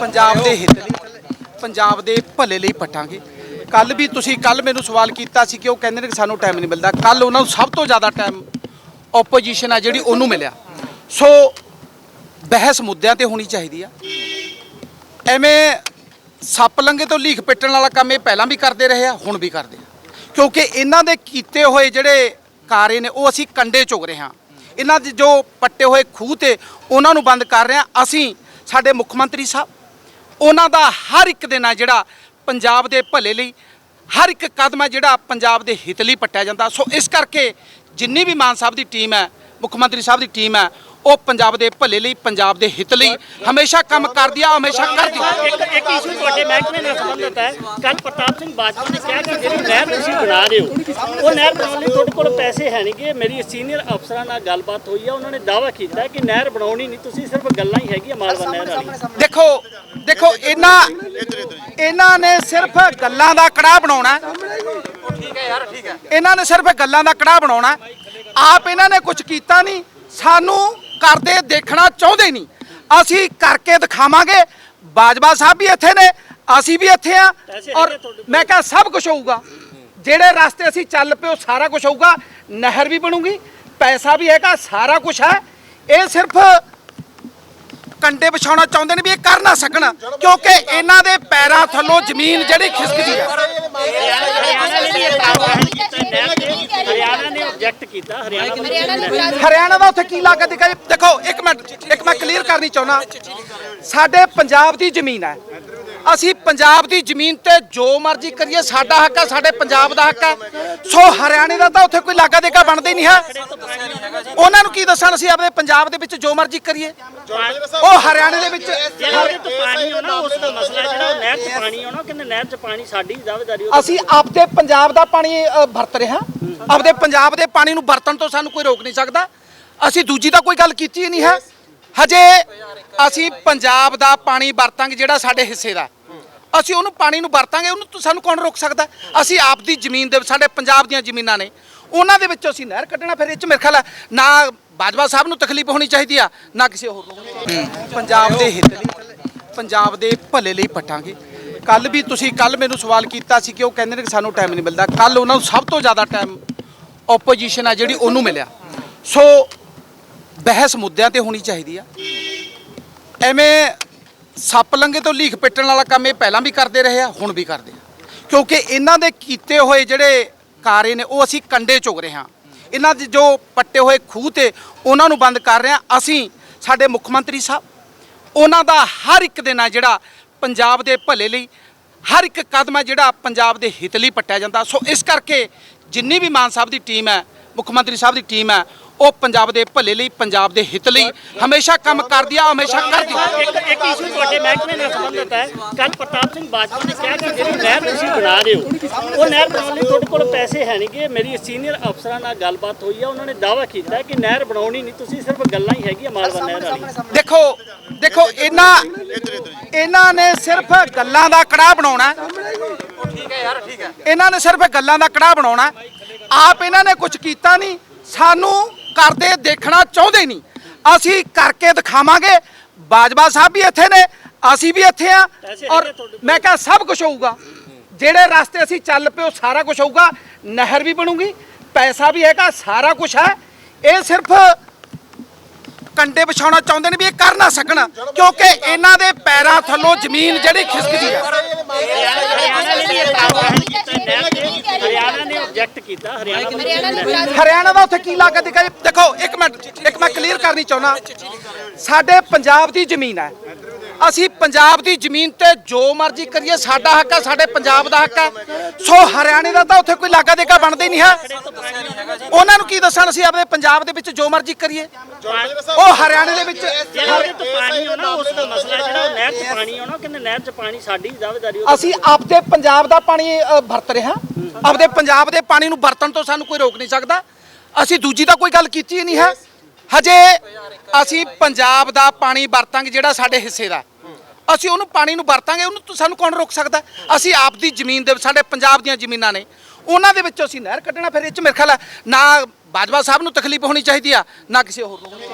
ਪੰਜਾਬ ਦੇ ਹਿੱਤ ਲਈ, ਪੰਜਾਬ ਦੇ ਭਲੇ ਲਈ ਪਟਾਂਗੇ। ਕੱਲ ਵੀ ਤੁਸੀਂ ਕੱਲ ਮੈਨੂੰ ਸਵਾਲ ਕੀਤਾ ਸੀ ਕਿ ਉਹ ਕਹਿੰਦੇ ਨੇ ਕਿ ਸਾਨੂੰ ਟਾਈਮ ਨਹੀਂ ਮਿਲਦਾ। ਕੱਲ ਉਹਨਾਂ ਨੂੰ ਸਭ ਤੋਂ ਜ਼ਿਆਦਾ ਟਾਈਮ ਆਪੋਜੀਸ਼ਨ ਆ ਜਿਹੜੀ ਉਹਨੂੰ ਮਿਲਿਆ। ਸੋ ਬਹਿਸ ਮੁੱਦਿਆਂ ਤੇ ਹੋਣੀ ਚਾਹੀਦੀ ਆ। ਐਵੇਂ ਸੱਪ ਲੰਗੇ ਤੋਂ ਲੀਖ ਪਿੱਟਣ ਵਾਲਾ ਕੰਮ ਇਹ ਪਹਿਲਾਂ ਵੀ ਕਰਦੇ ਰਹੇ ਆ, ਹੁਣ ਵੀ ਕਰਦੇ ਆ। ਕਿਉਂਕਿ ਇਹਨਾਂ ਦੇ ਕੀਤੇ ਹੋਏ ਜਿਹੜੇ ਕਾਰੇ ਨੇ, ਉਹ ਅਸੀਂ ਕੰਡੇ ਚੁਗ ਰਹੇ ਹਾਂ। ਇਹਨਾਂ ਦੇ ਜੋ ਪੱਟੇ ਹੋਏ ਖੂਹ ਤੇ ਉਹਨਾਂ ਨੂੰ ਬੰਦ ਕਰ ਰਹੇ ਹਾਂ। ਅਸੀਂ ਸਾਡੇ ਮੁੱਖ ਮੰਤਰੀ ਸਾਹਿਬ, ਉਹਨਾਂ ਦਾ ਹਰ ਇੱਕ ਦੇ ਨਾਲ ਜਿਹੜਾ ਪੰਜਾਬ ਦੇ ਭਲੇ ਲਈ ਹਰ ਇੱਕ ਕਦਮ ਹੈ ਜਿਹੜਾ ਪੰਜਾਬ ਦੇ ਹਿੱਤ ਲਈ ਪੱਟਿਆ ਜਾਂਦਾ। ਸੋ ਇਸ ਕਰਕੇ ਜਿੰਨੀ ਵੀ ਮਾਨ ਸਾਹਿਬ ਦੀ ਟੀਮ ਹੈ, ਮੁੱਖ ਮੰਤਰੀ ਸਾਹਿਬ ਦੀ ਟੀਮ ਹੈ, ਉਹ ਪੰਜਾਬ ਦੇ ਭਲੇ ਲਈ, ਪੰਜਾਬ ਦੇ ਹਿੱਤ ਲਈ ਹਮੇਸ਼ਾ ਕੰਮ ਕਰਦੀ ਆ, ਹਮੇਸ਼ਾ ਕਰਦੀ ਇੱਕ ਇਸ਼ੂ ਤੁਹਾਡੇ ਮਹਿਕਮੇ ਨਾਲ ਸੰਬੰਧਿਤ ਹੈ। ਕੱਲ ਪ੍ਰਤਾਪ ਸਿੰਘ ਬਾਜਵਾ ਨੇ ਕਿਹਾ ਕਿ ਜਿਹੜੀ ਨਹਿਰ ਤੁਸੀਂ ਬਣਾ ਰਹੇ ਹੋ, ਉਹ ਨਹਿਰ ਬਣਾਉਣ ਲਈ ਤੁਹਾਡੇ ਕੋਲ ਪੈਸੇ ਹੈ ਨਹੀਂਗੇ ਮੇਰੀ ਸੀਨੀਅਰ ਅਫਸਰਾਂ ਨਾਲ ਗੱਲਬਾਤ ਹੋਈ ਆ। ਉਹਨਾਂ ਨੇ ਦਾਅਵਾ ਕੀਤਾ ਕਿ ਨਹਿਰ ਬਣਾਉਣੀ ਨਹੀਂ, ਤੁਸੀਂ ਸਿਰਫ ਗੱਲਾਂ ਹੀ ਹੈਗੀਆਂ ਮਾਲਵਾ ਨਹਿਰ ਵਾਲੀ ਦੇਖੋ ਦੇਖੋ, ਇਹਨਾਂ ਇਹਨਾਂ ਨੇ ਸਿਰਫ ਗੱਲਾਂ ਦਾ ਕੜਾਹ ਬਣਾਉਣਾ ਹੈ। ਇਹਨਾਂ ਨੇ ਸਿਰਫ ਗੱਲਾਂ ਦਾ ਕੜਾਹ ਬਣਾਉਣਾ ਆਪ ਇਹਨਾਂ ਨੇ ਕੁਝ ਕੀਤਾ ਨਹੀਂ। ਸਾਨੂੰ ਕਰਦੇ ਦੇਖਣਾ ਚਾਹੁੰਦੇ ਨਹੀਂ। ਅਸੀਂ ਕਰਕੇ ਦਿਖਾਵਾਂਗੇ। ਬਾਜਵਾ ਸਾਹਿਬ ਵੀ ਇੱਥੇ ਨੇ ਅਸੀਂ ਵੀ ਇੱਥੇ ਆ ਔਰ? ਮੈਂ ਕਿਹਾ ਸਭ ਕੁਝ ਹੋਊਗਾ। ਜਿਹੜੇ ਰਸਤੇ ਅਸੀਂ ਚੱਲ ਪਏ ਉਹ ਸਾਰਾ ਕੁਝ ਹੋਊਗਾ ਨਹਿਰ ਵੀ ਬਣੂਗੀ ਪੈਸਾ ਵੀ ਹੈਗਾ ਸਾਰਾ ਕੁਝ ਹੈ। ਇਹ ਸਿਰਫ ਕੰਡੇ ਵਿਛਾਉਣਾ ਚਾਹੁੰਦੇ ਨੇ ਵੀ ਇਹ ਕਰ ਨਾ ਸਕਣ ਕਿਉਂਕਿ ਇਹਨਾਂ ਦੇ ਪੈਰਾਂ ਥੱਲੋਂ ਜ਼ਮੀਨ ਜਿਹੜੀ ਖਿਸਕਦੀ ਹੈ। ਹਰਿਆਣਾ ਨੇ ਹਰਿਆਣਾ ਨੇ ਆਬਜੈਕਟ ਕੀਤਾ ਹਰਿਆਣਾ ਵੱਲੋਂ ਹਰਿਆਣਾ ਦਾ ਉੱਥੇ ਕੀ ਲਾਗਤ ਦਿਖਾਈ? ਦੇਖੋ ਇੱਕ ਮਿੰਟ ਇੱਕ ਮੈਂ ਕਲੀਅਰ ਕਰਨੀ ਚਾਹੁੰਦਾ। ਸਾਡੇ ਪੰਜਾਬ ਦੀ ਜ਼ਮੀਨ ਹੈ। ਅਸੀਂ ਪੰਜਾਬ ਦੀ ਜ਼ਮੀਨ ਤੇ ਜੋ ਮਰਜ਼ੀ ਕਰੀਏ ਸਾਡਾ ਹੱਕ ਹੈ ਸਾਡੇ ਪੰਜਾਬ ਦਾ ਹੱਕ ਹੈ। ਸੋ ਹਰਿਆਣੇ ਦਾ ਤਾਂ ਉੱਥੇ ਕੋਈ ਲਾਗਾ ਦੇਗਾ ਬਣਦਾ ਹੀ ਨਹੀਂ ਹੈ। ਉਹਨਾਂ ਨੂੰ ਕੀ ਦੱਸਣ ਅਸੀਂ ਆਪਣੇ ਪੰਜਾਬ ਦੇ ਵਿੱਚ ਜੋ ਮਰਜ਼ੀ ਕਰੀਏ? ਉਹ ਹਰਿਆਣੇ ਦੇ ਵਿੱਚ ਜਿਹੜਾ ਉਹਦੇ ਤੋਂ ਪਾਣੀ ਆਉਣਾ ਉਸ ਦਾ ਮਸਲਾ ਜਿਹੜਾ ਉਹ ਨਹਿਰ 'ਚ ਪਾਣੀ ਆਉਣਾ ਕਹਿੰਦੇ ਨਹਿਰ 'ਚ ਪਾਣੀ ਸਾਡੀ ਦਾਅਵੇਦਾਰੀ ਉਹ ਅਸੀਂ ਆਪਦੇ ਪੰਜਾਬ ਦਾ ਪਾਣੀ ਵਰਤ ਰਹੇ ਹਾਂ। ਆਪਦੇ ਪੰਜਾਬ ਦੇ ਪਾਣੀ ਨੂੰ ਵਰਤਣ ਤੋਂ ਸਾਨੂੰ ਕੋਈ ਰੋਕ ਨਹੀਂ ਸਕਦਾ। ਅਸੀਂ ਦੂਜੀ ਤਾਂ ਕੋਈ ਗੱਲ ਕੀਤੀ ਹੀ ਨਹੀਂ ਹੈ। ਹਜੇ ਅਸੀਂ ਪੰਜਾਬ ਦਾ ਪਾਣੀ ਵਰਤਾਂਗੇ ਜਿਹੜਾ ਸਾਡੇ ਹਿੱਸੇ ਦਾ। ਅਸੀਂ ਉਹਨੂੰ ਪਾਣੀ ਨੂੰ ਵਰਤਾਂਗੇ, ਉਹਨੂੰ ਸਾਨੂੰ ਕੌਣ ਰੋਕ ਸਕਦਾ? ਅਸੀਂ ਆਪ ਦੀ ਜ਼ਮੀਨ ਦੇ ਸਾਡੇ ਪੰਜਾਬ ਦੀਆਂ ਜ਼ਮੀਨਾਂ ਨੇ। ਉਹਨਾਂ ਦੇ ਵਿੱਚੋਂ ਅਸੀਂ ਨਹਿਰ ਕੱਢਣਾ, ਫਿਰ ਇਹ ਚ ਮੇਰੇ ਖਿਆਲ ਨਾ ਬਾਜਵਾ ਸਾਹਿਬ ਨੂੰ ਤਕਲੀਫ ਹੋਣੀ ਚਾਹੀਦੀ ਆ, ਨਾ ਕਿਸੇ ਹੋਰ ਨੂੰ। ਪੰਜਾਬ ਦੇ ਹਿੱਤ ਲਈ ਪੰਜਾਬ ਦੇ ਭਲੇ ਲਈ ਪਟਾਂਗੇ। ਕੱਲ ਵੀ ਤੁਸੀਂ ਕੱਲ ਮੈਨੂੰ ਸਵਾਲ ਕੀਤਾ ਸੀ ਕਿ ਉਹ ਕਹਿੰਦੇ ਨੇ ਕਿ ਸਾਨੂੰ ਟਾਈਮ ਨਹੀਂ ਮਿਲਦਾ। ਕੱਲ ਉਹਨਾਂ ਨੂੰ ਸਭ ਤੋਂ ਜ਼ਿਆਦਾ ਟਾਈਮ ਆਪੋਜੀਸ਼ਨ ਆ ਜਿਹੜੀ ਉਹਨੂੰ ਮਿਲਿਆ। ਸੋ ਬਹਿਸ ਮੁੱਦਿਆਂ ਤੇ ਹੋਣੀ ਚਾਹੀਦੀ ਆ। ਐਵੇਂ ਸੱਪ ਲੰਗੇ ਤੋਂ ਲੀਖ ਪਿੱਟਣ ਵਾਲਾ ਕੰਮ ਇਹ ਪਹਿਲਾਂ ਵੀ ਕਰਦੇ ਰਹੇ ਆ, ਹੁਣ ਵੀ ਕਰਦੇ ਆ। ਕਿਉਂਕਿ ਇਹਨਾਂ ਦੇ ਕੀਤੇ ਹੋਏ ਜਿਹੜੇ ਕਾਰੇ ਨੇ, ਉਹ ਅਸੀਂ ਕੰਡੇ ਚੁਗ ਰਹੇ ਹਾਂ। ਇਹਨਾਂ ਦੇ ਜੋ ਪੱਟੇ ਹੋਏ ਖੂਹ ਤੇ ਉਹਨਾਂ ਨੂੰ ਬੰਦ ਕਰ ਰਹੇ ਹਾਂ। ਅਸੀਂ ਸਾਡੇ ਮੁੱਖ ਮੰਤਰੀ ਸਾਹਿਬ, ਉਹਨਾਂ ਦਾ ਹਰ ਇੱਕ ਦੇ ਨਾਲ ਜਿਹੜਾ ਪੰਜਾਬ ਦੇ ਭਲੇ ਲਈ, ਹਰ ਇੱਕ ਕਦਮ ਹੈ ਜਿਹੜਾ ਪੰਜਾਬ ਦੇ ਹਿੱਤ ਲਈ ਪੱਟਿਆ ਜਾਂਦਾ। ਸੋ ਇਸ ਕਰਕੇ ਜਿੰਨੀ ਵੀ ਮਾਨ ਸਾਹਿਬ ਦੀ ਟੀਮ ਹੈ, ਮੁੱਖ ਮੰਤਰੀ ਸਾਹਿਬ ਦੀ ਟੀਮ ਹੈ ਉਹ ਪੰਜਾਬ ਦੇ ਭਲੇ ਲਈ ਪੰਜਾਬ ਦੇ ਹਿੱਤ ਲਈ ਹਮੇਸ਼ਾ ਕੰਮ ਕਰਦੀ ਆ ਹਮੇਸ਼ਾ ਕਰਦੀ ਆ ਇੱਕ ਇੱਕ ਇਸ਼ੂ ਤੁਹਾਡੇ ਮਹਿਕਮੇ ਨਾਲ ਸੰਬੰਧਿਤ ਹੈ ਕੱਲ ਪ੍ਰਤਾਪ ਸਿੰਘ ਬਾਜਵਾ ਨੇ ਕਿਹਾ ਕਿ ਜਿਹੜੀ ਨਹਿਰ ਤੁਸੀਂ ਬਣਾ ਰਹੇ ਹੋ ਉਹ ਨਹਿਰ ਬਣਾਉਣ ਲਈ ਤੁਹਾਡੇ ਕੋਲ ਪੈਸੇ ਹੈ ਨਹੀਂਗੇ ਮੇਰੀ ਸੀਨੀਅਰ ਅਫਸਰਾਂ ਨਾਲ ਗੱਲਬਾਤ ਹੋਈ ਆ ਉਹਨਾਂ ਨੇ ਦਾਅਵਾ ਕੀਤਾ ਕਿ ਨਹਿਰ ਬਣਾਉਣੀ ਨਹੀਂ ਤੁਸੀਂ ਸਿਰਫ ਗੱਲਾਂ ਹੀ ਹੈਗੀਆਂ ਮਾਲਵਾ ਨਹਿਰ ਵਾਲੀ ਦੇਖੋ ਦੇਖੋ ਇਹਨਾਂ ਇਹਨਾਂ ਨੇ ਸਿਰਫ ਗੱਲਾਂ ਦਾ ਕੜਾਹ ਬਣਾਉਣਾ ਹੈ। ਇਹਨਾਂ ਨੇ ਸਿਰਫ ਗੱਲਾਂ ਦਾ ਕੜਾਹ ਬਣਾਉਣਾ ਹੈ। ਆਪ ਇਹਨਾਂ ਨੇ ਕੁਝ ਕੀਤਾ ਨਹੀਂ ਸਾਨੂੰ ਕਰਦੇ ਦੇਖਣਾ ਚਾਹੁੰਦੇ ਨਹੀਂ। ਅਸੀਂ ਕਰਕੇ ਦਿਖਾਵਾਂਗੇ। ਬਾਜਵਾ ਸਾਹਿਬ ਵੀ ਇੱਥੇ ਨੇ, ਅਸੀਂ ਵੀ ਇੱਥੇ ਆ ਔਰ ਮੈਂ ਕਿਹਾ ਸਭ ਕੁਝ ਹੋਊਗਾ। ਜਿਹੜੇ ਰਸਤੇ ਅਸੀਂ ਚੱਲ ਪਏ ਉਹ ਸਾਰਾ ਕੁਝ ਹੋਊਗਾ। ਨਹਿਰ ਵੀ ਬਣੂਗੀ, ਪੈਸਾ ਵੀ ਹੈਗਾ, ਸਾਰਾ ਕੁਝ ਹੈ। ਇਹ ਸਿਰਫ ਕੰਡੇ ਵਿਛਾਉਣਾ ਚਾਹੁੰਦੇ ਨੇ ਵੀ ਇਹ ਕਰ ਨਾ ਸਕਣ ਕਿਉਂਕਿ ਇਹਨਾਂ ਦੇ ਪੈਰਾਂ ਥੱਲੋਂ ਜ਼ਮੀਨ ਜਿਹੜੀ ਖਿਸਕਦੀ ਹੈ। ਹਰਿਆਣਾ ਨੇ ਆਬਜੈਕਟ ਕੀਤਾ ਦਾ ਉੱਥੇ ਕੀ ਲਾਗਤ ਦਿਖਾਈ ਦੇਖੋ ਇੱਕ ਮਿੰਟ ਇੱਕ ਮੈਂ ਕਲੀਅਰ ਕਰਨੀ ਚਾਹੁੰਦਾ। ਸਾਡੇ ਪੰਜਾਬ ਦੀ ਜ਼ਮੀਨ ਹੈ। ਅਸੀਂ ਪੰਜਾਬ ਦੀ ਜ਼ਮੀਨ ਤੇ ਜੋ ਮਰਜ਼ੀ ਕਰੀਏ ਸਾਡਾ ਹੱਕ ਹੈ ਸਾਡੇ ਪੰਜਾਬ ਦਾ ਹੱਕ ਹੈ ਸੋ ਹਰਿਆਣੇ ਦਾ ਤਾਂ ਉੱਥੇ ਕੋਈ ਲਾਗਾ ਦੇਗਾ ਬਣਦਾ ਹੀ ਨਹੀਂ ਹੈ। ਉਹਨਾਂ ਨੂੰ ਕੀ ਦੱਸਣ ਅਸੀਂ ਆਪਣੇ ਪੰਜਾਬ ਦੇ ਵਿੱਚ ਜੋ ਮਰਜ਼ੀ ਕਰੀਏ। ਉਹ ਹਰਿਆਣੇ ਦੇ ਵਿੱਚ ਜਿਹੜਾ ਉਹਦੇ ਤੋਂ ਪਾਣੀ ਆਉਣਾ ਉਸ ਦਾ ਮਸਲਾ ਜਿਹੜਾ ਉਹ ਨਹਿਰ 'ਚ ਪਾਣੀ ਆਉਣਾ ਕਹਿੰਦੇ ਨਹਿਰ 'ਚ ਪਾਣੀ ਸਾਡੀ ਦਾਅਵੇਦਾਰੀ ਉਹ ਅਸੀਂ ਆਪਦੇ ਪੰਜਾਬ ਦਾ ਪਾਣੀ ਵਰਤ ਰਹੇ ਹਾਂ। ਆਪਦੇ ਪੰਜਾਬ ਦੇ ਪਾਣੀ ਨੂੰ ਵਰਤਣ ਤੋਂ ਸਾਨੂੰ ਕੋਈ ਰੋਕ ਨਹੀਂ ਸਕਦਾ। ਅਸੀਂ ਦੂਜੀ ਤਾਂ ਕੋਈ ਗੱਲ ਕੀਤੀ ਹੀ ਨਹੀਂ ਹੈ। ਹਜੇ ਅਸੀਂ ਪੰਜਾਬ ਦਾ ਪਾਣੀ ਵਰਤਾਂਗੇ ਜਿਹੜਾ ਸਾਡੇ ਹਿੱਸੇ ਦਾ। ਅਸੀਂ ਉਹਨੂੰ ਪਾਣੀ ਨੂੰ ਵਰਤਾਂਗੇ, ਉਹਨੂੰ ਸਾਨੂੰ ਕੌਣ ਰੋਕ ਸਕਦਾ? ਅਸੀਂ ਆਪ ਦੀ ਜ਼ਮੀਨ ਦੇ ਸਾਡੇ ਪੰਜਾਬ ਦੀਆਂ ਜ਼ਮੀਨਾਂ ਨੇ। ਉਹਨਾਂ ਦੇ ਵਿੱਚੋਂ ਅਸੀਂ ਨਹਿਰ ਕੱਢਣਾ, ਫਿਰ ਇਹ ਚ ਮੇਰੇ ਖਿਆਲ ਹੈ ਨਾ ਬਾਜਵਾ ਸਾਹਿਬ ਨੂੰ ਤਕਲੀਫ ਹੋਣੀ ਚਾਹੀਦੀ ਆ, ਨਾ ਕਿਸੇ ਹੋਰ ਨੂੰ।